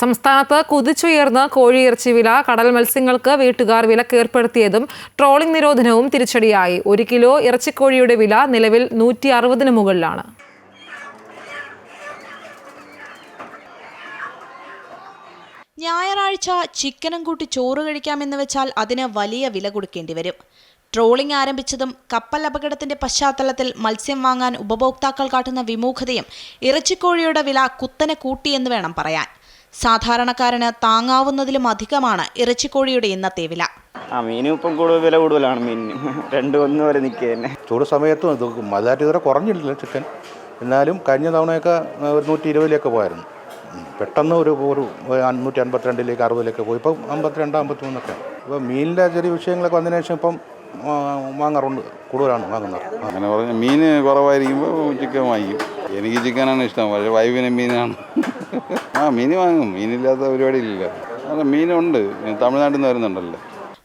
സംസ്ഥാനത്ത് കുതിച്ചുയർന്ന കോഴിയിറച്ചി വില കടൽ മത്സ്യങ്ങൾക്ക് വീട്ടുകാർ വിലക്കേർപ്പെടുത്തിയതും ട്രോളിംഗ് നിരോധനവും തിരിച്ചടിയായി. ഒരു കിലോ ഇറച്ചിക്കോഴിയുടെ വില നിലവിൽ നൂറ്റി അറുപതിന് മുകളിലാണ്. ഞായറാഴ്ച ചിക്കനും കൂട്ടി ചോറ് കഴിക്കാമെന്ന് വെച്ചാൽ അതിന് വലിയ വില കൊടുക്കേണ്ടി വരും. ട്രോളിംഗ് ആരംഭിച്ചതും കപ്പൽ അപകടത്തിന്റെ പശ്ചാത്തലത്തിൽ മത്സ്യം വാങ്ങാൻ ഉപഭോക്താക്കൾ കാട്ടുന്ന വിമുഖതയും ഇറച്ചിക്കോഴിയുടെ വില കുത്തനെ കൂട്ടിയെന്ന് വേണം പറയാൻ. സാധാരണക്കാരന് താങ്ങാവുന്നതിലും അധികമാണ് ഇറച്ചിക്കോഴിയുടെ ഇന്നത്തെ വില. ആ മീനും ഇപ്പം കൂടുതൽ വില കൂടുതലാണ് മീനിന് രണ്ട് ഒന്ന് വരെ നിൽക്കുക തന്നെ. ചൂട് സമയത്തും ഇത് ഇതുവരെ കുറഞ്ഞിട്ടില്ല ചിക്കൻ. എന്നാലും കഴിഞ്ഞ തവണയൊക്കെ ഒരു നൂറ്റി ഇരുപതിലേക്ക് പോയായിരുന്നു പെട്ടെന്ന് ഒരു ഒരു അഞ്ഞൂറ്റി അൻപത്തിരണ്ടിലേക്ക് അറുപതിലേക്ക് പോയി. ഇപ്പം അമ്പത്തിരണ്ട് അമ്പത്തിമൂന്നൊക്കെ. ഇപ്പം മീനിന്റെ ചെറിയ വിഷയങ്ങളൊക്കെ വന്നതിന് ശേഷം ഇപ്പം വാങ്ങാറുണ്ട്. കൂടുതലാണ് വാങ്ങുന്നത്. അങ്ങനെ പറഞ്ഞ മീൻ കുറവായിരിക്കുമ്പോൾ ചിക്കൻ വാങ്ങിക്കും. എനിക്ക് ചിക്കനാണ് ഇഷ്ടം. പക്ഷേ വൈവിന് മീനാണ്. ആ മീൻ വാങ്ങും. മീനില്ലാത്ത പരിപാടി ഇല്ല. അല്ല മീനുണ്ട്. തമിഴ്നാട്ടിൽ നിന്ന് വരുന്നുണ്ടല്ലോ.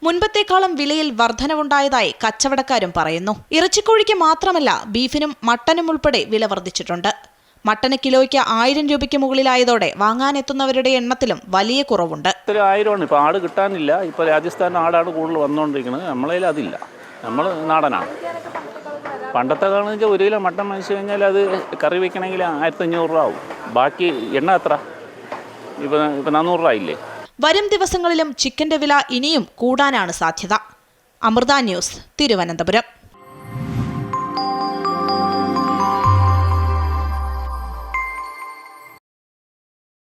മുൻപത്തേക്കാളും വിലയിൽ വർധനവുണ്ടായതായി കച്ചവടക്കാരും പറയുന്നു. ഇറച്ചിക്കോഴിക്ക് മാത്രമല്ല ബീഫിനും മട്ടനും ഉൾപ്പെടെ വില വർദ്ധിച്ചിട്ടുണ്ട്. മട്ടന് കിലോയ്ക്ക് ആയിരം രൂപയ്ക്ക് മുകളിലായതോടെ വാങ്ങാനെത്തുന്നവരുടെ എണ്ണത്തിലും വലിയ കുറവുണ്ട്. ഇത്ര ആയിരമാണ്. ഇപ്പോൾ ആട് കിട്ടാനില്ല. ഇപ്പോൾ രാജസ്ഥാൻ ആടാണ് കൂടുതൽ വന്നുകൊണ്ടിരിക്കുന്നത് നമ്മളതിൽ അതില്ല. നമ്മൾ നാടനാണ്. പണ്ടത്തെ കാലം വെച്ചാൽ ഒരു കിലോ മട്ടൻ മേടിച്ചു കഴിഞ്ഞാൽ അത് കറി വെക്കണമെങ്കിൽ ആയിരത്തഞ്ഞൂറ് രൂപ ആവും. ബാക്കി എണ്ണ എത്ര? ഇപ്പൊ ഇപ്പൊ നാനൂറ് രൂപ ഇല്ലേ വരും ദിവസങ്ങളിലും ചിക്കന്റെ വില ഇനിയും കൂടാനാണ് സാധ്യത. അമൃത ന്യൂസ് തിരുവനന്തപുരം.